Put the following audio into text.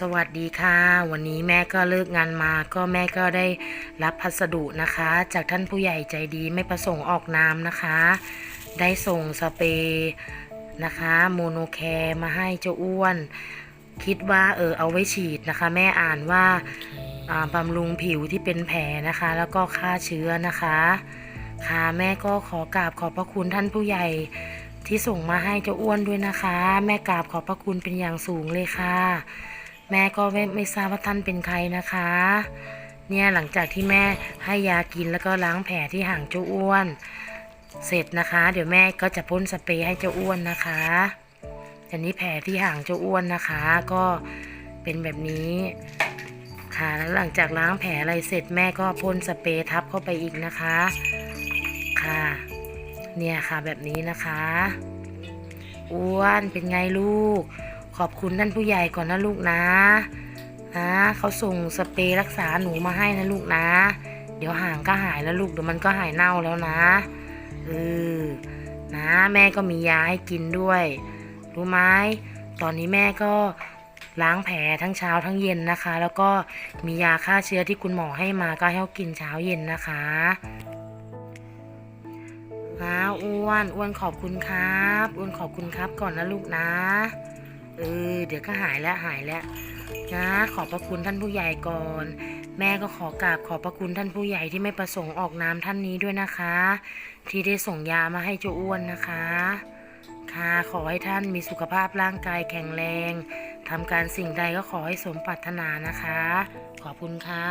สวัสดีค่ะ วันนี้แม่ก็เลิกงานมาก็แม่ก็ได้รับพัสดุนะคะ จากท่านผู้ใหญ่ใจดีไม่ประสงค์ออกนามนะคะ ได้ส่งสเปรย์นะคะโมโนแคร์มาให้เจ้าอ้วน คิดว่าเออเอาไว้ฉีดนะคะ แม่อ่านว่าอ่าบำรุงผิวที่เป็นแผลนะคะ แล้วก็ฆ่าเชื้อนะคะ ค่ะแม่ก็ขอกราบขอบพระคุณท่านผู้ใหญ่ที่ส่งมาให้เจ้าอ้วนด้วยนะคะ แม่กราบขอบพระคุณเป็นอย่างสูงเลยค่ะ แม่ก็ไม่ไม่ทราบว่าท่านเป็นใครนะคะ เนี่ยหลังจากที่แม่ให้ยากินแล้วก็ล้างแผลที่ห่างเจ้าอ้วน เสร็จนะคะ เดี๋ยวแม่ก็จะพ่นสเปรย์ให้เจ้าอ้วนนะคะอันนี้แผลที่ห่างเจ้าอ้วนนะคะ ก็เป็นแบบนี้ค่ะแล้วหลังจากล้างแผลอะไรเสร็จแม่ก็พ่นสเปรย์ทับเข้าไปอีกนะคะ ค่ะ เนี่ยค่ะแบบนี้นะคะ อ้วนเป็นไงลูก ขอบคุณท่านผู้ใหญ่ก่อนนะลูกนะนะเขาส่งสเปรย์รักษาหนูมาให้นะลูกนะ เดี๋ยวห่างก็หายแล้วลูกเดี๋ยวมันก็หายเน่าแล้วนะเออนะแม่ก็มียาให้กินด้วย รู้ไหมตอนนี้แม่ก็ล้างแผลทั้งเช้าทั้งเย็นนะคะ แล้วก็มียาฆ่าเชื้อที่คุณหมอให้มาก็ให้เขากินเช้าเย็นนะคะนะอ้วนอ้วนขอบคุณครับอ้วนขอบคุณครับก่อนนะลูกนะ เออ เดี๋ยวก็หายแล้วหายแล้วนะขอบพระคุณท่านผู้ใหญ่ก่อน แม่ก็ขอกราบขอบพระคุณท่านผู้ใหญ่ที่ไม่ประสงค์ออกนามท่านนี้ด้วยนะคะ ที่ได้ส่งยามาให้เจ้าอ้วนนะคะ ค่ะขอให้ท่านมีสุขภาพร่างกายแข็งแรงทำการสิ่งใดก็ขอให้สมปรารถนานะคะ ขอบคุณค่ะ